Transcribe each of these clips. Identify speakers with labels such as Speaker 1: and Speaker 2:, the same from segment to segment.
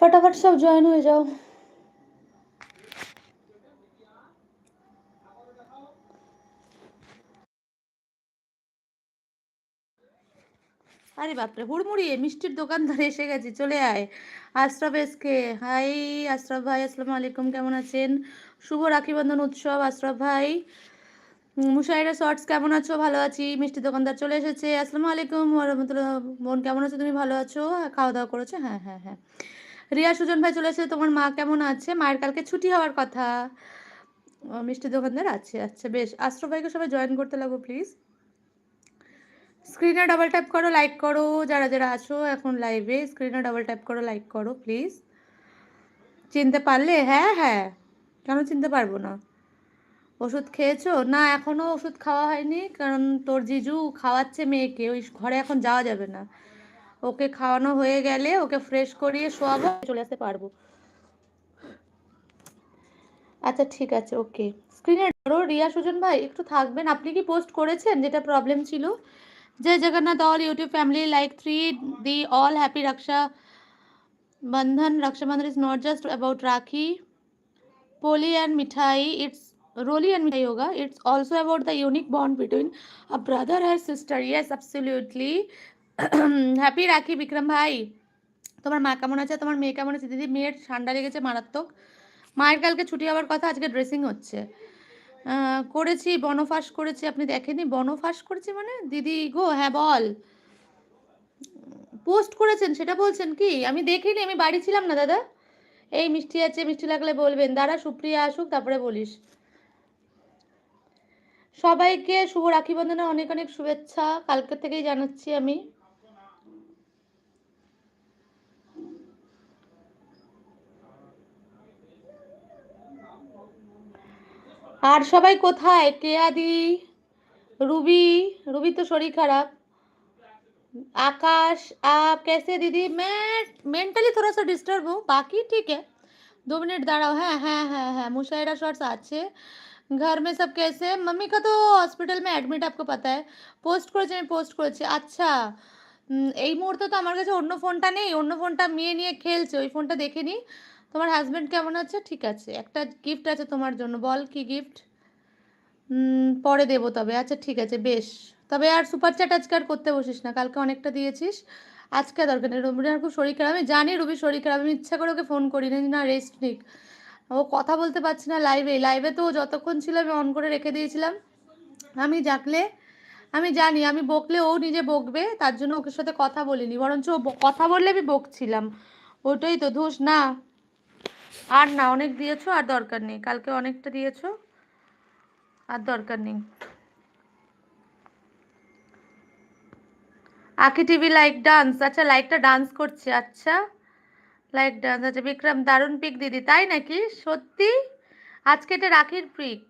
Speaker 1: ফটাফট সব জয়েন হয়ে যাও আরে বাপরে, হুড়মুড়িয়ে মিষ্টির দোকানদার এসে গেছে, চলে আয়। আশরাফ এসকে, হাই আশরাফ ভাই, আসসালামু আলাইকুম, কেমন আছেন? শুভ রাখি বন্ধন উৎসব, আশরাফ ভাই। মুশাইরা শর্টস, কেমন আছো? ভালো আছি মিষ্টি দোকানদার চলে এসেছে, আসসালামু আলাইকুম রহমতুল্লাহ, বোন কেমন আছো? তুমি ভালো আছো? খাওয়া দাওয়া করেছ? হ্যাঁ হ্যাঁ হ্যাঁ। রিয়া সুজন ভাই চলে এসেছে। তোমার মা কেমন আছে? মায়ের কালকে ছুটি হওয়ার কথা। মিষ্টি দোকানদার আছে। আচ্ছা বেশ। আশ্রফ ভাইকে সবাই জয়েন করতে লাগো প্লিজ স্ক্রিনে ডাবল ট্যাপ করো লাইক করো। যারা যারা আছো এখন লাইভে স্ক্রিনে ডাবল ট্যাপ করো লাইক করো প্লিজ চিনতে পারলে হ্যাঁ হ্যাঁ। কেন চিনতে পারব না? ওষুধ খেয়েছো? না, এখনও ওষুধ খাওয়া হয়নি। কারণ তোর জিজু খাওয়াচ্ছে মেয়েকে। ওই ঘরে এখন যাওয়া যাবে না। ওকে খাওয়ানো হয়ে গেলে ওকে ফ্রেশ করিয়ে শোয়াবো, চলে আসতে পারব। আচ্ছা ঠিক আছে ওকে স্ক্রিনে ধরো, রিয়া, সুজন ভাই, একটু থাকবেন। আপনি কি পোস্ট করেছেন যেটা প্রবলেম ছিল? Jai Jagannath all YouTube family like three the all happy Raksha Bandhan Rakshabandhan is not just about rakhi poli and mithai it's roli and mithai Yoga. It's also about the unique bond between a brother and sister yes absolutely happy rakhi Vikram ভাই। তোমার মা কেমন আছে? তোমার মেয়ে কেমন আছে? দিদি, মেয়ের ঠান্ডা লেগেছে মারাত্মক। মায়ের কালকে ছুটি হওয়ার কথা আজকে ড্রেসিং হচ্ছে। করেছি, বনফাস করেছি, আপনি দেখেনি বনফাস করেছি মানে? দিদি গো হ্যাঁ বল। পোস্ট করেছেন, সেটা বলছেন কি? আমি দেখিনি, আমি বাড়ি ছিলাম না দাদা। এই মিষ্টি আছে, মিষ্টি লাগলে বলবেন। দাদা সুপ্রিয়া আসুক, তারপরে বলিস। সবাইকে শুভ রাখি বন্ধনে অনেক অনেক শুভেচ্ছা। কালকে থেকেই জানাচ্ছি আমি। আর সবাই কোথায়? কেয়াদি রুবি? রুবি তো শরীর খারাপ। আকাশ आप कैसे দিদি? मैं मेंटली ডিস্টার্ব सा डिस्टर्ब हूँ बाकी ठीक है হ্যাঁ হ্যাঁ হ্যাঁ হ্যাঁ। है है है मुशायरा शॉर्ट्स अच्छे घर में सब হসপিটাল মে অ্যাডমিট আপকে পাতা পোস্ট করেছি, আমি পোস্ট করেছি। আচ্ছা। এই মুহূর্তে তো আমার কাছে অন্য ফোনটা নেই। অন্য ফোনটা মেয়ে নিয়ে খেলছে। ওই ফোনটা দেখে নিই তোমার হাজব্যান্ড কেমন আছে? ঠিক আছে। একটা গিফট আছে তোমার জন্য। বল কি গিফট পরে দেবো তবে। আচ্ছা ঠিক আছে, বেশ। তবে আর সুপার চ্যাট আজকে আর করতে বসিস না। কালকে অনেকটা দিয়েছিস। আজকে দরকার নেই। রবির খুব শরীর খারাপ। আমি জানি রবি শরীর খারাপ। আমি ইচ্ছা করে ওকে ফোন করি না রেস্ট নিক। ও কথা বলতে পারছি না লাইভে লাইভে তো যতক্ষণ ছিল আমি অন করে রেখে দিয়েছিলাম। আমি ডাকলে আমি জানি, আমি বকলে ও নিজে বকবে। তার জন্য ওকে সাথে কথা বলিনি। বরঞ্চ ও কথা বললে আমি বকছিলাম। ওটাই তো, ধুস, না। আর না, অনেক দিয়েছ আর দরকার নেই। কালকে অনেকটা দিয়েছ, আর দরকার নেই। আকি টিভি লাইক ডান্স আচ্ছা লাইকটা ডান্স করছে আচ্ছা। লাইক ডান্স আচ্ছা বিক্রম, দারুণ পিক দিদি, তাই নাকি? সত্যি? আজকে এটা রাখির পিক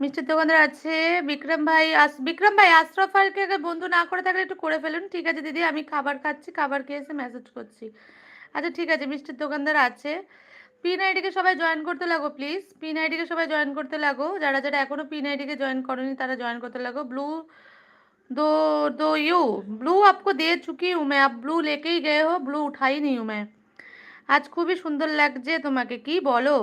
Speaker 1: মিষ্টির দোকানদার আছে, বিক্রম ভাই আস, বিক্রম ভাই, আশরাফ আরকে বন্ধু না করে থাকলে একটু করে ফেলুন। ঠিক আছে দিদি, আমি খাবার খাচ্ছি, খাবার খেয়ে এসে মেসেজ করছি। আচ্ছা ঠিক আছে মিষ্টির দোকানদার আছে পিন আইডিকে সবাই জয়েন করতে লাগো প্লিজ পিন আইডিকে সবাই জয়েন করতে লাগো যারা যারা এখনো পিন আইডিকে জয়েন করনি তারা জয়েন করতে লাগো ब्लू दो दो यू ब्लू आपको दे चुकी हूँ मैं आप ब्लू लेके ही गए हो ब्लू उठाई नहीं हूँ मैं আজ খুবই সুন্দর লাগছে তোমাকে কি বলো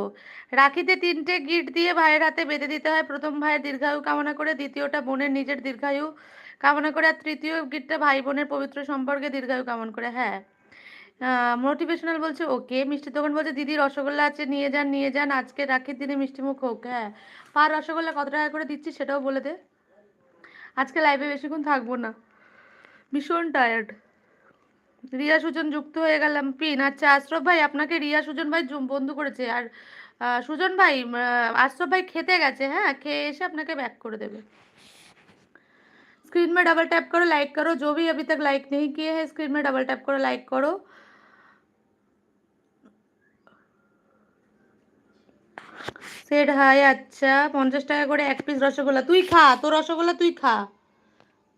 Speaker 1: রাখিতে তিনটে গিট দিয়ে ভাইয়ের হাতে বেঁধে দিতে হয় প্রথম ভাইয়ের দীর্ঘায়ু কামনা করে দ্বিতীয়টা বোনের নিজের দীর্ঘায়ু কামনা করে আর তৃতীয় গিটটা ভাই বোনের পবিত্র সম্পর্কে দীর্ঘায়ু কামনা করে হ্যাঁ মোটিভেশনাল বলছে ওকে মিষ্টি দোকান বলছে দিদি রসগোল্লা আছে নিয়ে যান নিয়ে যান আজকে রাখির দিনে মিষ্টি মুখ হোক হ্যাঁ পার রসগোল্লা কত টাকা করে দিচ্ছি সেটাও বলে দে আজকে লাইভে বেশিক্ষণ থাকবো না ভীষণ টায়ার্ড রিয়া সুজন যুক্ত হয়ে গেলাম পিন আচ্ছা আশরফ ভাই আপনাকে রিয়া সুজন ভাই জুম- বন্ধু করেছে আর আহ, সুজন ভাই আহ, আশরফ ভাই খেতে গেছে হ্যাঁ খেয়ে এসে আপনাকে ব্যাক করে देवे स्क्रीन में डबल टैप करो लाइक करो जो भी अभी तक लाइक नहीं किए हैं स्क्रीन में डबल टैप करो लाइक करो সেড হাই আচ্ছা পঞ্চাশ টাকা করে এক পিস রসগোল্লা। তুই খা, তোর রসগোল্লা তুই খা।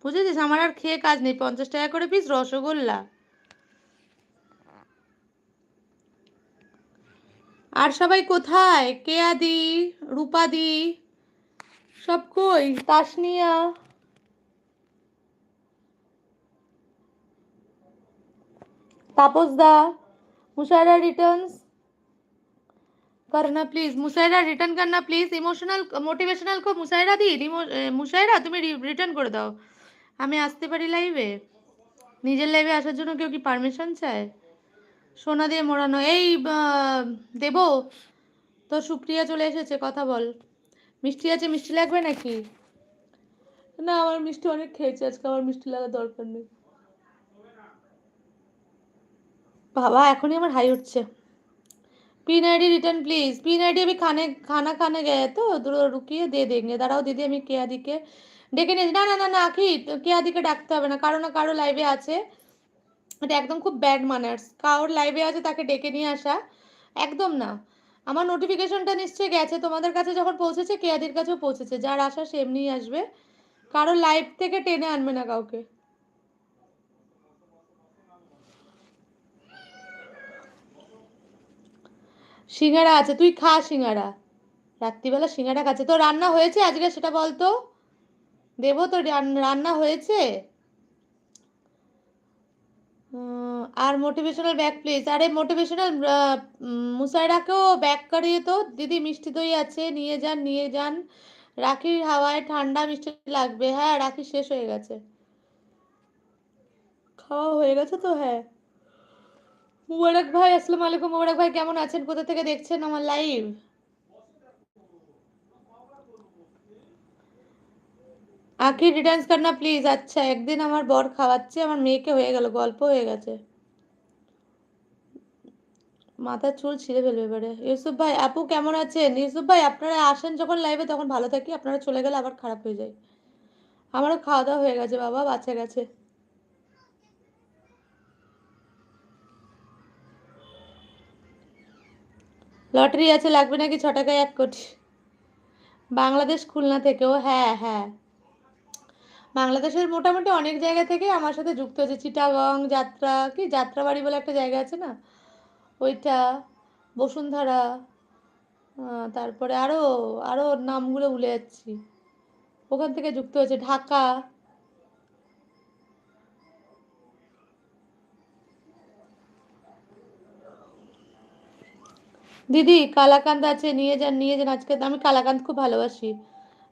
Speaker 1: বুঝেছিস? আমার আর খেয়ে কাজ নেই। পঞ্চাশ টাকা করে পিস রসগোল্লা। আর সবাই কোথায়? কেয়াদি রূপাদি সব কই? তাসনিয়া? তাপসদা মুশারা রিটার্নস করনা প্লিজ মুসাইরা রিটার্ন করনা প্লিজ ইমোশনাল মোটিভেশনাল কো মুসাইরা দি মুসাইরা তুমি রিটার্ন করে দাও আমি আসতে পারি লাইভে নিজের লাইভে আসার জন্য কেউ কি পারমিশন চায় সোনা দিয়ে মোড়ানো এই দেব তোর সুপ্রিয়া চলে এসেছে কথা বল মিষ্টি আছে মিষ্টি লাগবে নাকি না আমার মিষ্টি অনেক খেয়েছে আজকে আমার মিষ্টি লাগার দরকার নেই বাবা এখনই আমার হাই উঠছে pin ID return please pin ID अभी खाने खाना खाने गए तो दु- रुकिए दे देंगे দাঁড়াও দিদি আমি কেয়াদিকে ডেকে নিয়েছি না না না না আখি কেয়াদিকে ডাকতে হবে না কারো না কারো লাইভে আছে এটা একদম খুব ব্যাড ম্যানার্স কারোর লাইভে আছে তাকে ডেকে নিয়ে আসা একদম না আমার নোটিফিকেশনটা নিশ্চয়ই গেছে তোমাদের কাছে যখন পৌঁছেছে কেয়াদির কাছেও পৌঁছেছে যার আসা সে এমনিই আসবে কারোর লাইভ থেকে টেনে আনবে না কাউকে সিঙ্গারা আছে, তুই খা সিঙ্গারা। রাত্রিবেলা সিঙ্গারা খাচ্ছে। তো রান্না হয়েছে আজকে সেটা বলতো দেবো তো রান- রান্না হয়েছে? আর মোটিভেশনাল ব্যাগ প্লিজ আরে মোটিভেশনাল মুসাইরাকেও ব্যাগ করিয়ে তো। দিদি মিষ্টি দই আছে, নিয়ে যান নিয়ে যান। রাখির হাওয়ায় ঠান্ডা মিষ্টি লাগবে। হ্যাঁ রাখি শেষ হয়ে গেছে। খাওয়া হয়ে গেছে তো হ্যাঁ। মুবারক ভাই, আসসালামু আলাইকুম। মুবারক ভাই, কেমন আছেন? কোথা থেকে দেখছেন আমার লাইভ? আখি, রিটার্নস করনা প্লিজ আচ্ছা একদিন আমার বর খাওয়াচ্ছে, আমার মেয়েকে হয়ে গেল, গল্প হয়ে গেছে। মাথার চুল ছিঁড়ে ফেলবে এবারে। ইউসুফ ভাই, আপু কেমন আছেন? ইউসুফ ভাই, আপনারা আসেন যখন লাইভে, তখন ভালো থাকি, আপনারা চলে গেলে আবার খারাপ হয়ে যায়। আমারও খাওয়া দাওয়া হয়ে গেছে, বাবা, বাঁচা গেছে। লটারি আছে, লাগবে নাকি ছ টাকায় এক কোটি? বাংলাদেশ খুলনা থেকেও হ্যাঁ হ্যাঁ। বাংলাদেশের মোটামুটি অনেক জায়গা থেকে আমার সাথে যুক্ত হয়েছে। চিটাগং, যাত্রা, কি যাত্রাবাড়ি বলে একটা জায়গা আছে না? ওইটা, বসুন্ধরা তারপরে আরও আরও নামগুলো ভুলে যাচ্ছি। ওখান থেকে যুক্ত হয়েছে। ঢাকা দিদি, কালাকান্দ আছে, নিয়ে যান নিয়ে যান। আজকে আমি কালাকান্দ খুব ভালোবাসি।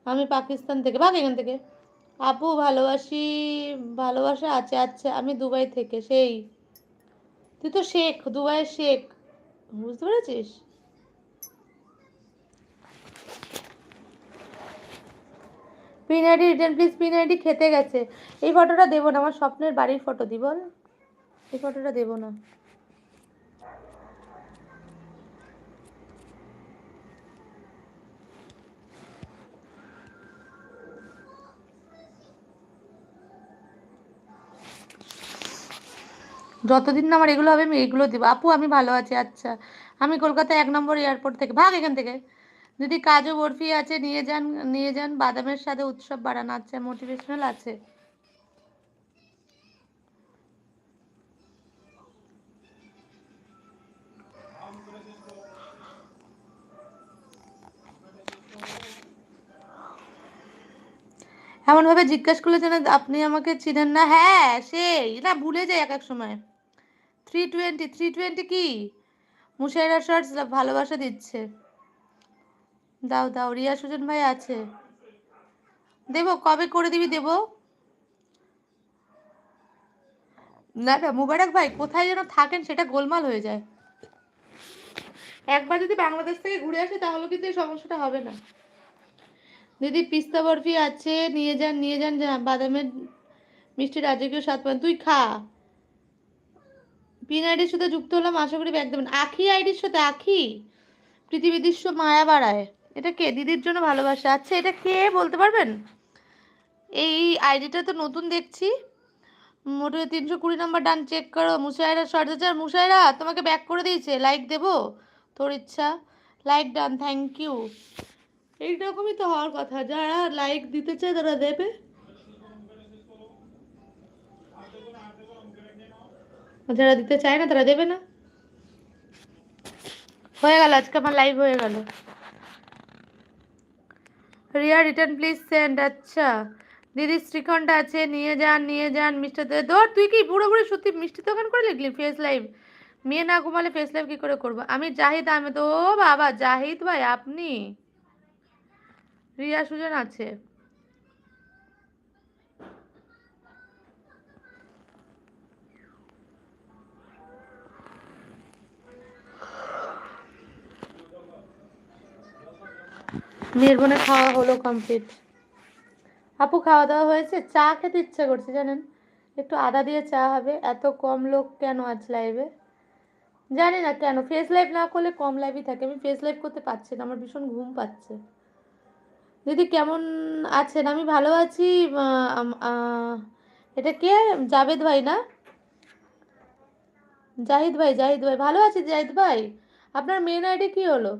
Speaker 1: আমি পাকিস্তান থেকে। ভাগ এখান থেকে। আপু, ভালোবাসি, ভালোবাসা আছে আচ্ছা আমি দুবাই থেকে। সেই। তুই তো শেখ, দুবাইয়ের শেখ। বুঝতে পেরেছিস? Pin ID return, please pin ID খেতে গেছে। এই ফটোটা দেবো না, আমার স্বপ্নের বাড়ির ফটো দি, বল। এই ফটোটা দেবো না। যতদিন না আমার এগুলো হবে, আমি এগুলো দিব। আপু, আমি ভালো আছি আচ্ছা। আমি কলকাতা এক নম্বর এয়ারপোর্ট থেকে, ভাগ এখান থেকে। যদি কাজু বরফি আছে, নিয়ে যান নিয়ে যান। বাদামের সাথে উৎসব বাড়ানো আচ্ছা মোটিভেশনাল আছে। এমনভাবে জিজ্ঞেস করলে যেন আপনি আমাকে চিনেন না। হ্যাঁ সেই। না, ভুলে যাই এক এক সময়। থ্রি টোয়েন্টি থ্রি টোয়েন্টি কি? মুশাইরা শর্টস ভালোবাসা দিচ্ছে। দাও দাও, রিয়া সুজন ভাই আছে। দেবো, কবে করে দিবি দেবো? না না, মুবারক ভাই, কোথায় যেন থাকেন, সেটা গোলমাল হয়ে যায়। একবার যদি বাংলাদেশ থেকে ঘুরে আসে, তাহলে কিন্তু এই সমস্যাটা হবে না। দিদি, পিস্তা বরফি আছে, নিয়ে যান নিয়ে যান বাদামের মিষ্টি রাজকীয় স্বাদ পান। তুই খা। পিন আইডির সাথে যুক্ত হলাম, আশা করি ব্যাগ দেবেন। আখি আইডির সাথে, আখি? পৃথিবীদৃশ্য মায়া বাড়ায়। এটা কে? দিদির জন্য ভালোবাসা। আচ্ছা এটা কে বলতে পারবেন? এই আইডিটা তো নতুন দেখছি। মোটে তিনশো কুড়ি নম্বর ডান চেক করো। মুসাইরা সর্দাচার মুসাইরা তোমাকে ব্যাক করে দিয়েছে। লাইক দেবো? তোর ইচ্ছা। লাইক ডান থ্যাংক ইউ এইরকমই তো হওয়ার কথা। যারা লাইক দিতে চায়, তারা দেবে। যারা দিতে চায় না, তারা দেবে না। হয়ে গেল, আজকে আমার লাইভ হয়ে গেল। রিয়া রিটার্ন প্লিজ সেন্ড আচ্ছা। দিদি, শ্রীখণ্ড আছে, নিয়ে যান নিয়ে যান, মিষ্টি ধর, তুই কি বুড়ো বুড়ো সত্যি মিষ্টি দোকান করে লিখলি ফেস লাইভ মেয়ে না ঘুমালে ফেস লাইভ কী করে করব? আমি জাহিদ আহমেদ, ও বাবা, জাহিদ ভাই, আপনি? রিয়া সুজন আছে। মেয়ের বোনের খাওয়া হলো কমপ্লিট আপু খাওয়া দাওয়া হয়েছে? চা খেতে ইচ্ছে করছে, জানেন? একটু আদা দিয়ে চা হবে। এত কম লোক কেন আজ লাইভে জানি না কেন ফেস লাইভ না করলে কম লাইভই থাকে। আমি ফেস লাইভ করতে পারছি না, আমার ভীষণ ঘুম পাচ্ছে। দিদি, কেমন আছেন? আমি ভালো আছি। এটা কে? জাভেদ ভাই না? জাহিদ ভাই জাহিদ ভাই। ভালো আছি জাহিদ ভাই? আপনার মেন আইডি কি হলো?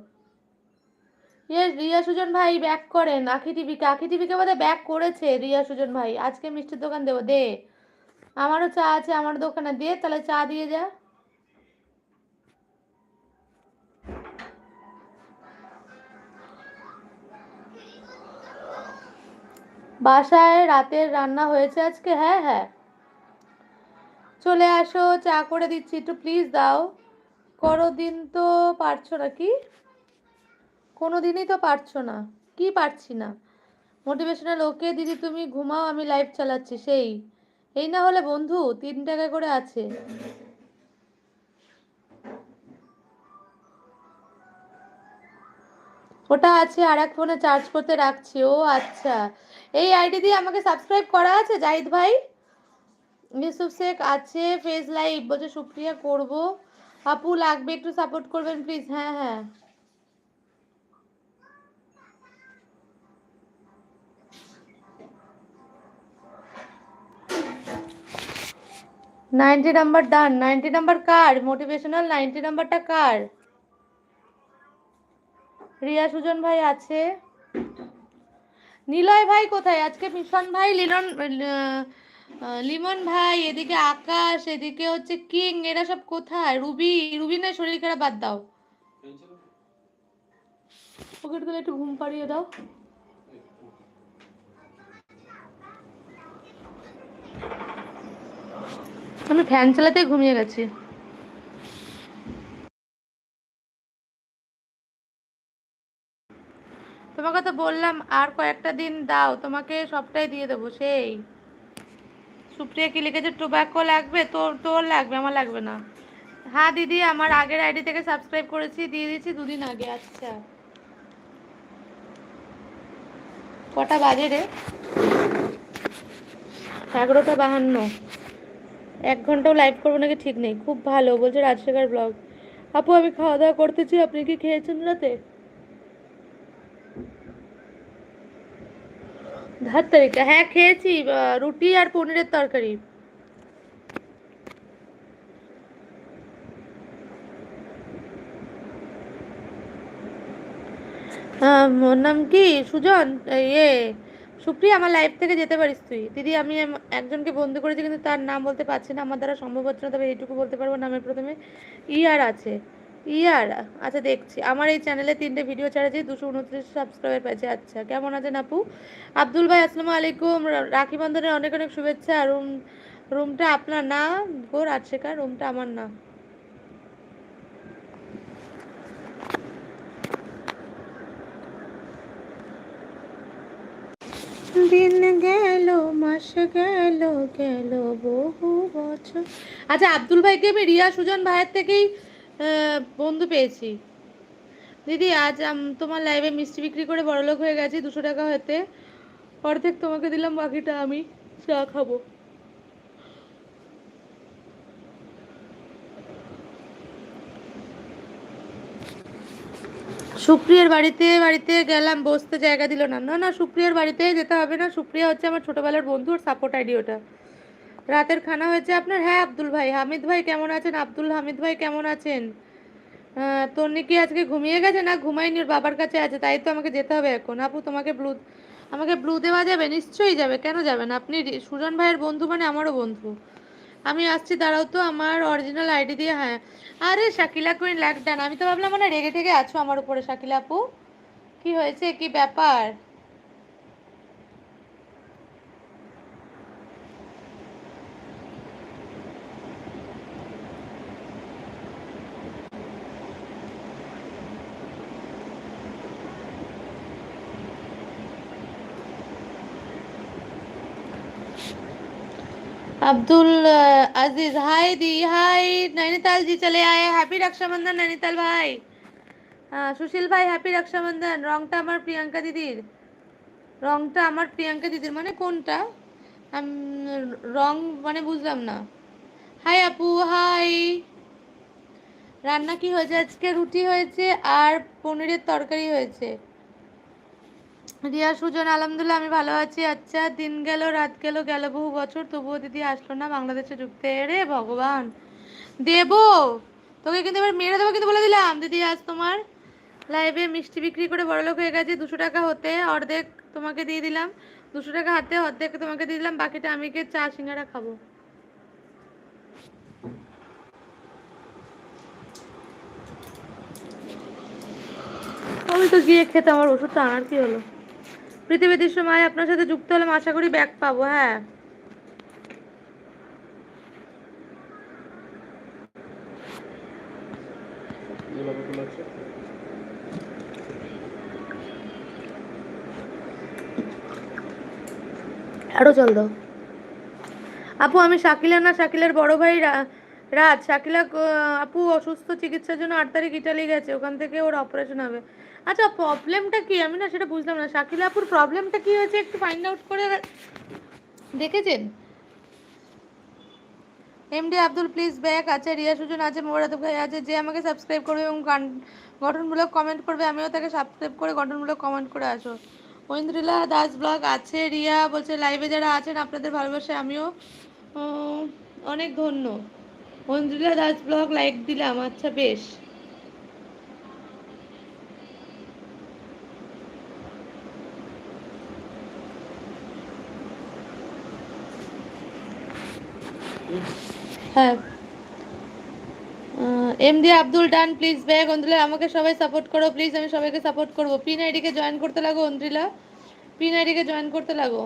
Speaker 1: ইয়ে রিয়া সুজন ভাই ব্যাক করেন। আখি টিভিকে আখি টিভিকে বোধহয় ব্যাক করেছে রিয়া সুজন ভাই। আজকে মিষ্টির দোকান দেবো, দে। আমারও চা আছে, আমার দোকানে দে, তাহলে চা দিয়ে যা। বাসায় রাতের রান্না হয়েছে আজকে? হ্যাঁ হ্যাঁ। চলে আসো, চা করে দিচ্ছি, একটু প্লিজ দাও। করো দিন তো পারছ না কি কোনো দিনই তো পারছ না। কি পারছি না? মোটিভেশনাল ওকে দিদি, তুমি ঘুমাও, আমি লাইভ চালাচ্ছি, সেই। এই না হলে বন্ধু, তিন টাকা করে আছে। ওটা আছে আর এক ফোনে চার্জ করতে রাখছি। ও আচ্ছা। এই আইডি দিয়ে আমাকে সাবস্ক্রাইব করা আছে, জাহিদ ভাই? ইউসুফ শেখ আছে ফেস লাইভ বলছে, সুপ্রিয়া, করব। আপু, লাগবে, একটু সাপোর্ট করবেন প্লিজ হ্যাঁ হ্যাঁ। Ninety number done, ninety number কার? মোটিভেশনাল নাইনটি নাম্বারটা কার? রিয়া সুজন ভাই আছে। নিলয় ভাই কোথায়? আজকে মিশন ভাই, লিলন লিমন ভাই, এদিকে আকাশ, এদিকে হচ্ছে কিং, এরা সব কোথায়? রুবি রুবি না শরীর খারাপ, বাদ দাও। ওকে তাহলে একটু ঘুম পাড়িয়ে দাও। আমি ফ্যান চালাতে ঘুমিয়ে গেছি। তোমাকে তো বললাম, আর কয়েকটা দিন দাও, তোমাকে সবটাই দিয়ে দেবো, সেই। সুপ্রিয়া কি লিখেছে টোব্যাকো লাগবে? তোর তোর লাগবে, আমার লাগবে না। হ্যাঁ দিদি, আমার আগের আইডি থেকে সাবস্ক্রাইব করেছি, দিয়ে দিয়েছি দুদিন আগে আচ্ছা। কটা বাজে রে? এগারোটা বাহান্ন। এক ঘন্টাও লাইভ করব নাকি ঠিক নেই। খুব ভালো, বলছে রাজশেখর ব্লগ। আপু, আমি খাওয়া দাওয়া করতেছি, আপনি কি খেয়েছেন রাতে? ভাত তরিকা হ্যাঁ খেয়েছি রুটি আর পনিরের তরকারি। ওর নাম কি? সুজন? ইয়ে সুপ্রিয়া, আমার লাইফ থেকে যেতে পারিস তুই। দিদি, আমি একজনকে বন্ধু করেছি কিন্তু তার নাম বলতে পারছি না। আমার দ্বারা সম্ভব হচ্ছে না, তবে এইটুকু বলতে পারব নামের প্রথমে ইয়ার আছে। ইয়ার আচ্ছা দেখছি। আমার এই চ্যানেলে তিনটে ভিডিও ছাড়াছি, দুশো উনত্রিশ সাবস্ক্রাইবার পেয়েছে। আচ্ছা কেমন আছেন আপু? আব্দুল ভাই, আসসালামু আলাইকুম। রাখি বন্ধনের অনেক অনেক শুভেচ্ছা। রুম, রুমটা আপনার না গো রাজশেখর রুমটা আমার না। দিন গেল, মাস গেল গেল বহু বছর। আচ্ছা আব্দুল ভাইকে আমি রিয়া সুজন ভাইয়ের থেকেই বন্ধু পেয়েছি। দিদি, আজ তোমার লাইভে মিষ্টি বিক্রি করে বড়লোক হয়ে গেছি, দুশো টাকা হতে। অর্ধেক তোমাকে দিলাম, বাকিটা আমি চা খাব। সুপ্রিয়ার বাড়িতে বাড়িতে গেলাম, বসতে জায়গা দিল না। না না, সুপ্রিয়ার বাড়িতে যেতে হবে না। সুপ্রিয়া হচ্ছে আমার ছোটবেলার বন্ধু আর সাপোর্ট আইডি ওটা। রাতের খানা হয়েছে আপনার? হ্যাঁ আব্দুল ভাই। হামিদ ভাই কেমন আছেন? আব্দুল, হামিদ ভাই কেমন আছেন? তন্নি কি আজকে ঘুমিয়ে গেছে? না, ঘুমায়নি, ওর বাবার কাছে আছে, তাই তো আমাকে যেতে হবে এখন। আপু, তোমাকে ব্লু আমাকে ব্লু দেওয়া যাবে? নিশ্চয়ই যাবে। কেন যাবেন আপনি সুজন ভাইয়ের বন্ধু মানে আমারও বন্ধু। আমি আসছি, দাঁড়াও তো, আমার অরিজিনাল আইডি দিয়ে হ্যাঁ। আরে শাকিলা কুইন, লাগ ডান। আমি তো ভাবলাম মানে রেগে টেগে আছো আমার উপরে, শাকিলা আপু। কি হয়েছে? কি ব্যাপার? अब्दुल अजीज हाय दी हाय नैनीताल जी चले आए हैप्पी रक्षाबंधन नैनीताल भाई আহ, সুশীল ভাই হ্যাপি রক্ষাবন্ধন রংটা আমার প্রিয়াঙ্কা দিদির রংটা আমার প্রিয়াঙ্কা দিদির মানে কোনটা আম, রং মানে বুঝলাম না হাই আপু হাই রান্না কি হয়েছে আজকে রুটি হয়েছে আর পনিরের তরকারি হয়েছে রিয়া, সুজন, আলহামদুলিল্লাহ, আমি ভালো আছি। আচ্ছা দিন গেল, রাত গেল গেল বহু বছর, তবুও দিদি আসলো না বাংলাদেশে ঢুকতে। রে ভগবান। দেবো, তোকে কিন্তু এবার মেরে দেবো কিন্তু বলে দিলাম। দিদি, আজ তোমার লাইভে মিষ্টি বিক্রি করে বড়লোক হয়ে গেছে দুশো টাকা হতে। অর্ধেক তোমাকে দিয়ে দিলাম। দুশো টাকা হাতে, অর্ধেক তোমাকে দিয়ে দিলাম। বাকিটা আমি গিয়ে চা, সিঙ্গারা খাব। আমি তো গিয়ে খেতে, আমার ওষুধটা আনার কি হলো? পৃথিবীর সময় আপনার সাথে যুক্ত হলাম, আশা করি ব্যাগ পাবো হ্যাঁ। আরও জল দাও আপু, আমি শাকিলা না, শাকিলার বড় ভাই রাজ। শাকিলা আপু, অসুস্থ চিকিৎসার জন্য আট তারিখ ইটালি গেছে, ওখান থেকে ওর অপারেশন হবে। আচ্ছা প্রবলেমটা কি? আমি না সেটা বুঝলাম না। শাকিলা আপুর প্রবলেমটা কি হয়েছে একটু ফাইন্ড আউট করে দেখেছেন? এমডি আব্দুল প্লিজ ব্যাক আছে রিয়া সুজন আছে মোরাদ ভাই আছে যে আমাকে সাবস্ক্রাইব করবে এবং গঠনমূলক কমেন্ট করবে। আমিও তাকে সাবস্ক্রাইব করে গঠনমূলক কমেন্ট করে আসো। ঐন্দ্রিলা দাস ব্লগ আছে, রিয়া বলছে লাইভে যারা আছেন, আপনাদের ভালোবাসে আমিও। অনেক ধন্য। ঐন্দ্রিলা দাস ব্লগ লাইক দিলাম। আচ্ছা বেশ। হ্যাঁ। MD Abdul done please bag Andrila আমাকে সবাই সাপোর্ট করো প্লিজ আমি সবাইকে সাপোর্ট করব। পিন আইডিকে জয়েন করতে লাগো অন্দ্রিলা পিন আইডিকে জয়েন করতে লাগো।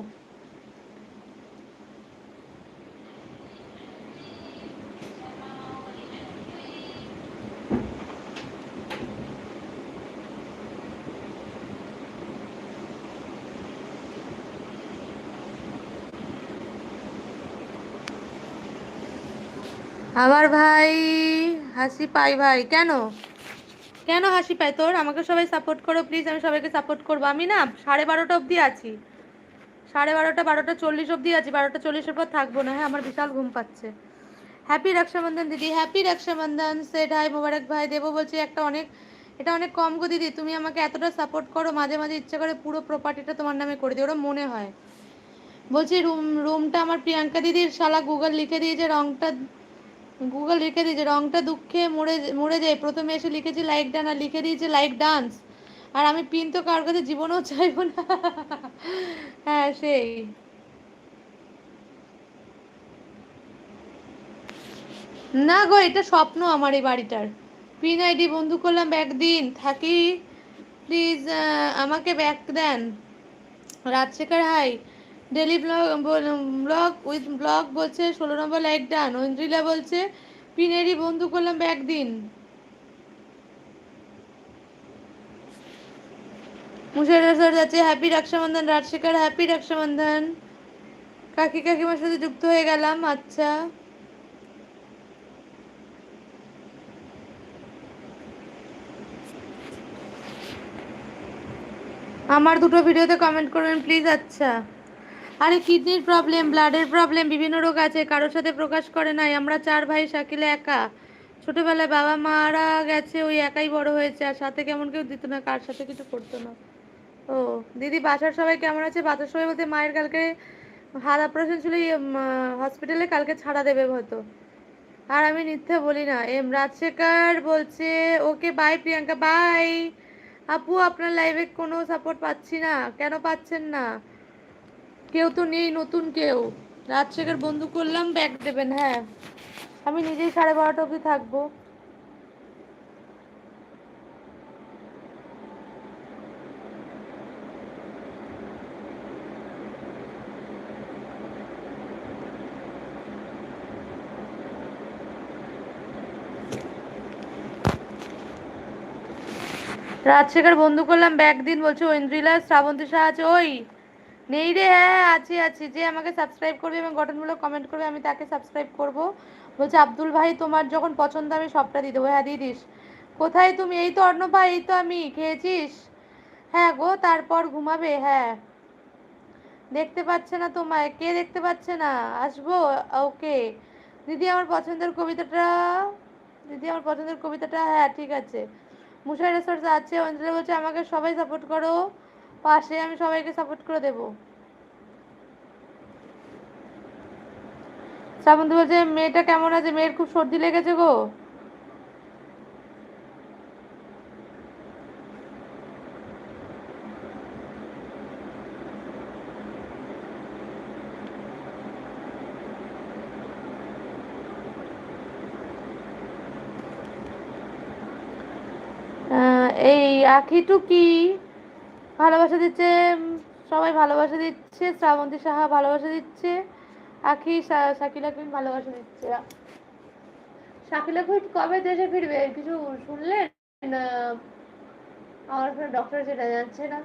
Speaker 1: আবার ভাই হাসি পাই ভাই, কেন? কেন হাসি পায় তোর? আমাকে সবাই সাপোর্ট করো প্লিজ আমি সবাইকে সাপোর্ট করব। আমি না সাড়ে বারোটা অবধি আছি। সাড়ে বারোটা বারোটা চল্লিশ অবধি আছি। বারোটা চল্লিশের পর থাকব না। হ্যাঁ আমার বিশাল ঘুম পাচ্ছে। হ্যাপি রক্ষাবন্ধন দিদি। হ্যাপি রক্ষাবন্ধন। সেট হাই মোবারক ভাই। দেবো বলছি, একটা অনেক, এটা অনেক কম গো দিদি। তুমি আমাকে এতটা সাপোর্ট করো, মাঝে মাঝে ইচ্ছে করে পুরো প্রপার্টিটা তোমার নামে করে দিই। ওরা মনে হয়। বলছি রুম রুমটা আমার প্রিয়াঙ্কা দিদির। শালা গুগল লিখে দিয়েছে, রংটা গুগল লিখে দিয়েছে, রংটা দুঃখে মরে মরে যায়। প্রথমে এসে লিখেছি লাইক ডান আর লিখে দিয়েছে লাইক ডান্স আর আমি পিন তো কারোর কাছে জীবনেও চাইব না। হ্যাঁ সেই। না গো, এটা স্বপ্ন আমার এই বাড়িটার। পিন আইডি বন্ধু করলাম ব্যাক দিন থাকি প্লিজ আমাকে back then. Rajshekhar hi daily vlog vlog with vlog বলছে, ষোলো নম্বর লাইক ডান ঐন্দ্রিলা বলছে, পিনেরই বন্ধু করলাম একদিন। মুশের রেসার যাচ্ছে হ্যাপি রক্ষাবন্ধন, রাজশেখর হ্যাপি রক্ষাবন্ধন। কাকি কাকিমার সাথে যুক্ত হয়ে গেলাম আচ্ছা। আমার দুটো ভিডিওতে কমেন্ট করবেন প্লিজ আচ্ছা। আরে কিডনির প্রবলেম ব্লাডের প্রবলেম বিভিন্ন রোগ আছে, কারোর সাথে প্রকাশ করে নাই। আমরা চার ভাই শাকিলে একা। ছোটবেলায় বাবা মারা গেছে, ওই একাই বড় হয়েছে, আর সাথে কেমন কেউ দিত না, কার সাথে কিছু করতো না। ও, দিদি, বাসার সবাই কেমন আছে? বাসার সবাই বলতে মায়ের কালকে হাত অপারেশন ছিল হসপিটালে কালকে ছাড়া দেবে হয়তো। আর আমি মিথ্যে বলি না। এম, রাজশেখর বলছে, ওকে বাই প্রিয়াঙ্কা বাই আপু, আপনার লাইভে কোনো সাপোর্ট পাচ্ছি না। কেন পাচ্ছেন না? কেউ তো নেই, নতুন কেউ। রাজশেখর বন্ধু করলাম ব্যাগ দেবেন হ্যাঁ। আমি নিজেই সাড়ে বারোটা অবধি থাকব। রাজশেখর বন্ধু করলাম ব্যাগ দিন, বলছে ঐন্দ্রিলা, শ্রাবন্তী শাহ আছে, ওই। নেই রে হ্যাঁ আছি আছি। যে আমাকে সাবস্ক্রাইব করবে এবং গঠনমূলক কমেন্ট করবে, আমি তাকে সাবস্ক্রাইব করব। বলছে, আব্দুল ভাই, তোমার যখন পছন্দ, আমি সবটা দিয়ে দেবো। হ্যাঁ দিয়ে দিস। কোথায় তুমি? এই তো অর্ণব ভাই, এই তো আমি। খেয়েছিস? হ্যাঁ গো, তারপর ঘুমাবে হ্যাঁ। দেখতে পাচ্ছে না তোমায়। কে দেখতে পাচ্ছে না? আসব, ওকে। দিদি, আমার পছন্দের কবিতাটা, দিদি, আমার পছন্দের কবিতাটা? হ্যাঁ ঠিক আছে। মুশাই রেসর্স আছে। অঞ্জলি বলছে, আমাকে সবাই সাপোর্ট করো। পাশে আমি সবাইকে সাপোর্ট করে দেবো। শ্রাবন্তী বলছে, মেয়েটা কেমন আছে? মেয়ের খুব সর্দি লেগেছে গো। এই আখিটু কি ভালোবাসা দিচ্ছে সবাই ভালোবাসা দিচ্ছে, শ্রাবন্তী সাহা ভালোবাসা দিচ্ছে, আখি শাকিল কুইন ভালোবাসা দিচ্ছে। শাকিলা কুইন কবে দেশে ফিরবে? কিছু শুনলেন? আমার ডক্টর সেটা জানছে না।